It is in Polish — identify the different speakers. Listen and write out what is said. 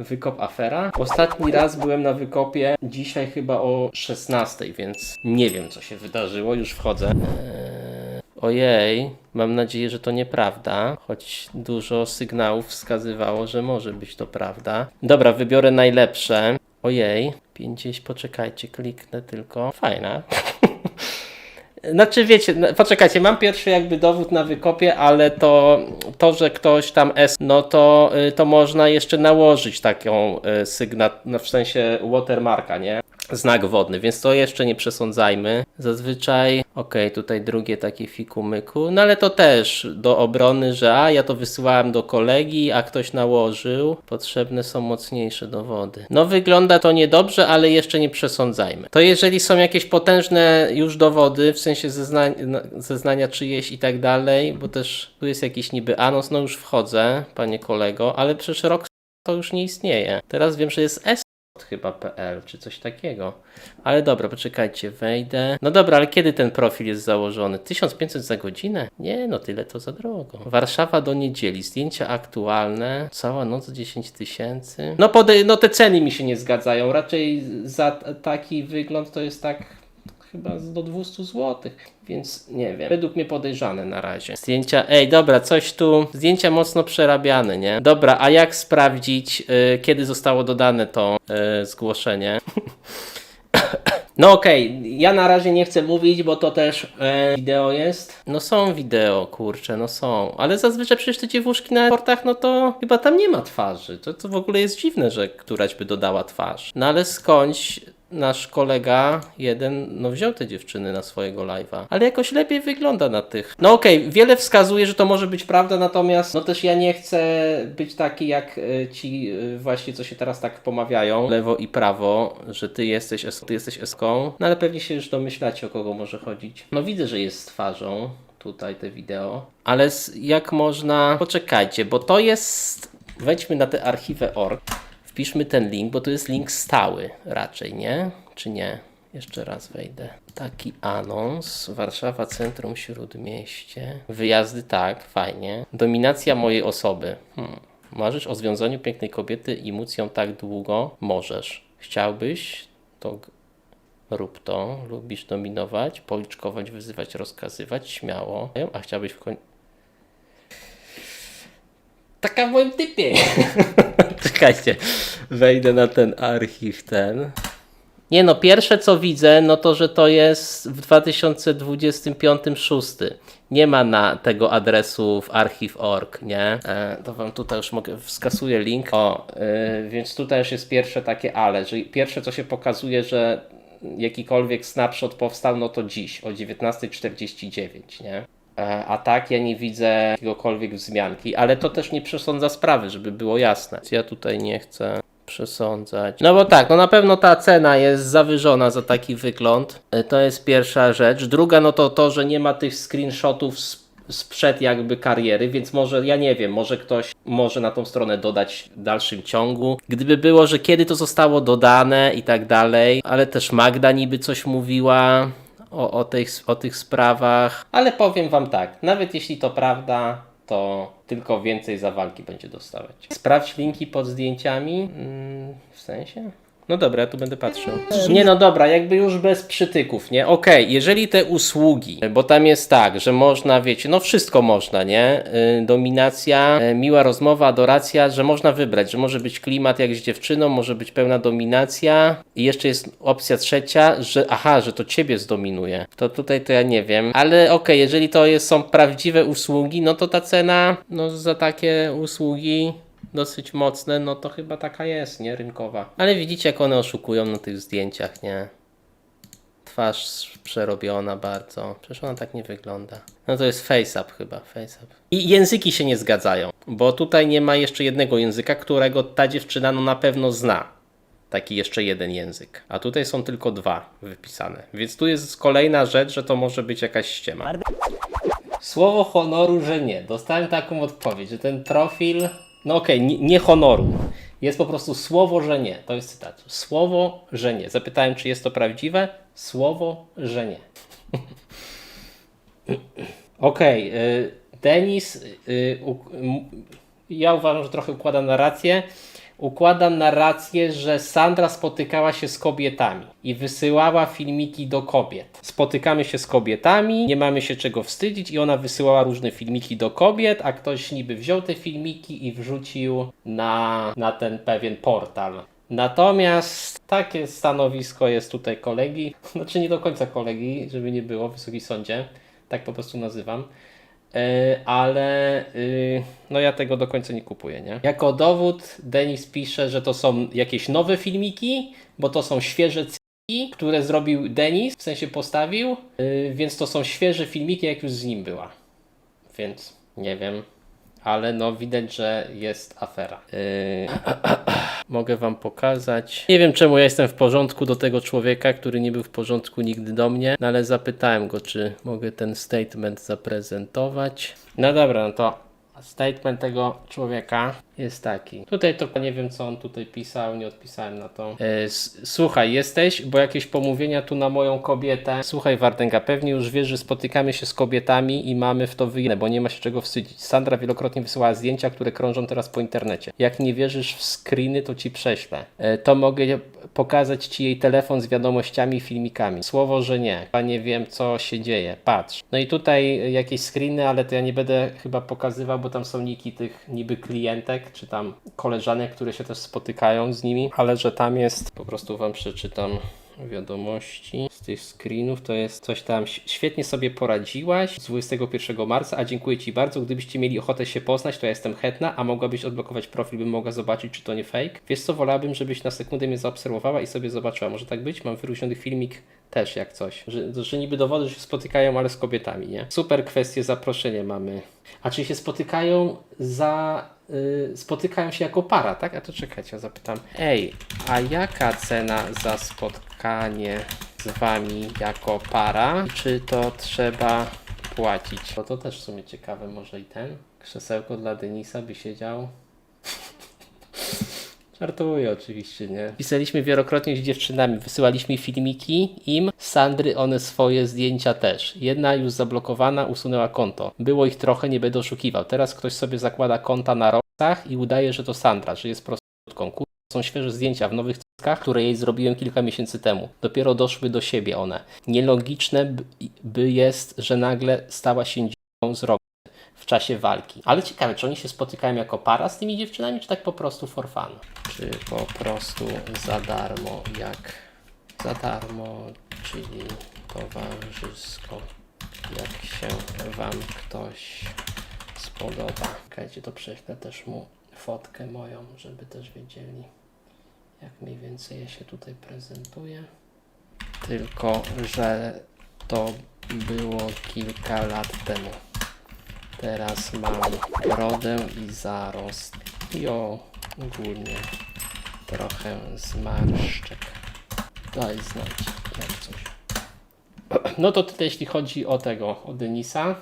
Speaker 1: Wykop afera. Ostatni raz byłem na wykopie dzisiaj chyba o 16, więc nie wiem co się wydarzyło, już wchodzę. Eee, ojej, mam nadzieję, że to nieprawda, choć dużo sygnałów wskazywało, że może być to prawda. Dobra, wybiorę najlepsze. Ojej, 50, poczekajcie, kliknę tylko. Fajna. Znaczy wiecie, no, poczekajcie, mam pierwszy jakby dowód na wykopie, ale to, to że ktoś tam S, no to, y, to można jeszcze nałożyć taką y, sygnat, no w sensie watermarka, nie? Znak wodny, więc to jeszcze nie przesądzajmy. Zazwyczaj, okej, tutaj drugie takie fikumyku, no ale to też do obrony, że a ja to wysyłałem do kolegi, a ktoś nałożył. Potrzebne są mocniejsze dowody. No wygląda to niedobrze, ale jeszcze nie przesądzajmy. To jeżeli są jakieś potężne już dowody, w sensie zeznań, no, zeznania czyjeś i tak dalej, bo też tu jest jakiś niby anons, no już wchodzę, panie kolego, ale przecież rok to już nie istnieje. Teraz wiem, że jest S chyba PL, czy coś takiego. Ale dobra, poczekajcie, wejdę. No dobra, ale kiedy ten profil jest założony? 1500 za godzinę? Nie, no tyle to za drogo. Warszawa do niedzieli, zdjęcia aktualne, cała noc 10 tysięcy. No, pode- no te ceny mi się nie zgadzają. Raczej za taki wygląd to jest tak chyba do 200 zł, więc nie wiem. Według mnie podejrzane na razie. Zdjęcia, ej, dobra, coś tu. Zdjęcia mocno przerabiane, nie? Dobra, a jak sprawdzić, y, kiedy zostało dodane to y, zgłoszenie? No okej, ja na razie nie chcę mówić, bo to też e, wideo jest. No są wideo, kurczę, no są. Ale zazwyczaj przecież te dziewuszki na portach, no to chyba tam nie ma twarzy. To, to w ogóle jest dziwne, że któraś by dodała twarz. No ale skądś nasz kolega jeden, no wziął te dziewczyny na swojego live'a. Ale jakoś lepiej wygląda na tych. No okej, wiele wskazuje, że to może być prawda, natomiast no też ja nie chcę być taki jak e, ci e, właśnie, co się teraz tak pomawiają, lewo i prawo, że ty jesteś, es- ty jesteś eską. No ale pewnie się już domyślacie, o kogo może chodzić. No widzę, że jest z twarzą tutaj te wideo. Ale jak można... Poczekajcie, bo to jest... Wejdźmy na tę archiwę.org. Wpiszmy ten link, bo to jest link stały raczej, nie? Czy nie? Jeszcze raz wejdę. Taki anons. Warszawa Centrum Śródmieście. Wyjazdy tak, fajnie. Dominacja mojej osoby. Hmm. Marzysz o związaniu pięknej kobiety i móc ją tak długo? Możesz. Chciałbyś? To rób to. Lubisz dominować, policzkować, wyzywać, rozkazywać? Śmiało. A chciałbyś w końcu... Taka w moim typie. Czekajcie, wejdę na ten archiw ten. Nie no, pierwsze co widzę, no to, że to jest w 2025 6. Nie ma na tego adresu w archiv.org, nie? E, to wam tutaj już mogę, wskasuję link. O, e, więc tutaj już jest pierwsze takie ale, że pierwsze co się pokazuje, że jakikolwiek snapshot powstał, no to dziś o 19.49, nie? E, A tak ja nie widzę jakiegokolwiek wzmianki, ale to też nie przesądza sprawy, żeby było jasne. Ja tutaj nie chcę przesądzać. No bo tak, no na pewno ta cena jest zawyżona za taki wygląd. E, To jest pierwsza rzecz. Druga, no to to, że nie ma tych screenshotów z sprzed jakby kariery, więc może, ja nie wiem, może ktoś może na tą stronę dodać w dalszym ciągu. Gdyby było, że kiedy to zostało dodane i tak dalej, ale też Magda niby coś mówiła o, o, tych, o tych sprawach. Ale powiem wam tak, nawet jeśli to prawda, to tylko więcej za walki będzie dostawać. Sprawdź linki pod zdjęciami. Mm, w sensie? No dobra, tu będę patrzył. Nie no dobra, jakby już bez przytyków, nie? Okej, jeżeli te usługi, bo tam jest tak, że można, wiecie, no wszystko można, nie? Y, dominacja, y, miła rozmowa, adoracja, że można wybrać, że może być klimat jak z dziewczyną, może być pełna dominacja i jeszcze jest opcja trzecia, że aha, że to ciebie zdominuje. To tutaj to ja nie wiem, ale okej, jeżeli to jest, są prawdziwe usługi, no to ta cena, no za takie usługi dosyć mocne, no to chyba taka jest, nie? Rynkowa. Ale widzicie, jak one oszukują na tych zdjęciach, nie? Twarz przerobiona bardzo. Przecież ona tak nie wygląda. No to jest FaceApp chyba, FaceApp. I języki się nie zgadzają, bo tutaj nie ma jeszcze jednego języka, którego ta dziewczyna no na pewno zna. Taki jeszcze jeden język. A tutaj są tylko dwa wypisane. Więc tu jest kolejna rzecz, że to może być jakaś ściema. Słowo honoru, że nie. Dostałem taką odpowiedź, że ten profil. No okej, nie, nie honoru. Jest po prostu słowo, że nie. To jest cytat. Słowo, że nie. Zapytałem, czy jest to prawdziwe. Słowo, że nie. Okej, y, Denis, y, ja uważam, że trochę układa narrację. Układam narrację, że Sandra spotykała się z kobietami i wysyłała filmiki do kobiet. Spotykamy się z kobietami, nie mamy się czego wstydzić i ona wysyłała różne filmiki do kobiet, a ktoś niby wziął te filmiki i wrzucił na, na ten pewien portal. Natomiast takie stanowisko jest tutaj kolegi, znaczy nie do końca kolegi, żeby nie było, Wysoki Sądzie, tak po prostu nazywam. E, ale y, no ja tego do końca nie kupuję, nie? Jako dowód Denis pisze, że to są jakieś nowe filmiki, bo to są świeże cyki, które zrobił Denis, w sensie postawił, y, więc to są świeże filmiki, jak już z nim była. Więc nie wiem, ale no widać, że jest afera. Y, Mogę wam pokazać. Nie wiem czemu ja jestem w porządku do tego człowieka, który nie był w porządku nigdy do mnie, no ale zapytałem go, czy mogę ten statement zaprezentować. No dobra, no to statement tego człowieka jest taki. Tutaj to nie wiem, co on tutaj pisał, nie odpisałem na to. E, słuchaj, jesteś, bo jakieś pomówienia tu na moją kobietę. Słuchaj, Wardęga, pewnie już wiesz, że spotykamy się z kobietami i mamy w to wyjęte, bo nie ma się czego wstydzić. Sandra wielokrotnie wysyłała zdjęcia, które krążą teraz po internecie. Jak nie wierzysz w screeny, to ci prześlę. E, to mogę pokazać ci jej telefon z wiadomościami i filmikami. Słowo, że nie. Ja nie wiem, co się dzieje. Patrz. No i tutaj jakieś screeny, ale to ja nie będę chyba pokazywał, bo tam są niki tych niby klientek, czy tam koleżanek, które się też spotykają z nimi, ale że tam jest, po prostu wam przeczytam wiadomości z tych screenów, to jest coś tam, "Ś- świetnie sobie poradziłaś z 21 marca, a dziękuję Ci bardzo, gdybyście mieli ochotę się poznać, to ja jestem chętna, a mogłabyś odblokować profil, bym mogła zobaczyć, czy to nie fake. Wiesz co, wolałabym, żebyś na sekundę mnie zaobserwowała i sobie zobaczyła, może tak być? Mam wyróżniony filmik też jak coś, że, że niby dowody, że się spotykają, ale z kobietami, nie? Super kwestie, zaproszenie mamy. A czy się spotykają za... y, spotykają się jako para, tak? A to czekajcie, zapytam. Ej, a jaka cena za spotkanie z Wami jako para? Czy to trzeba płacić? Bo to też w sumie ciekawe, może i ten. Krzesełko dla Denisa by siedział. Żartuję oczywiście, nie? Pisaliśmy wielokrotnie z dziewczynami, wysyłaliśmy filmiki im, Sandry one swoje zdjęcia też. Jedna już zablokowana usunęła konto. Było ich trochę, nie będę oszukiwał. Teraz ktoś sobie zakłada konta na rosach i udaje, że to Sandra, że jest prostytutką. Kur- są świeże zdjęcia w nowych cyckach, które jej zrobiłem kilka miesięcy temu. Dopiero doszły do siebie one. Nielogiczne by, jest, że nagle stała się dziewczyną z roku w czasie walki. Ale ciekawe, czy oni się spotykają jako para z tymi dziewczynami, czy tak po prostu for fun? Czy po prostu za darmo, jak za darmo, czyli towarzysko, jak się Wam ktoś spodoba. Czekajcie, to prześlę też mu fotkę moją, żeby też wiedzieli, jak mniej więcej ja się tutaj prezentuję. Tylko, że to było kilka lat temu. Teraz mam brodę i zarost i o, ogólnie trochę zmarszczek. Daj znać, jak coś. No to tyle jeśli chodzi o tego, o Denisa.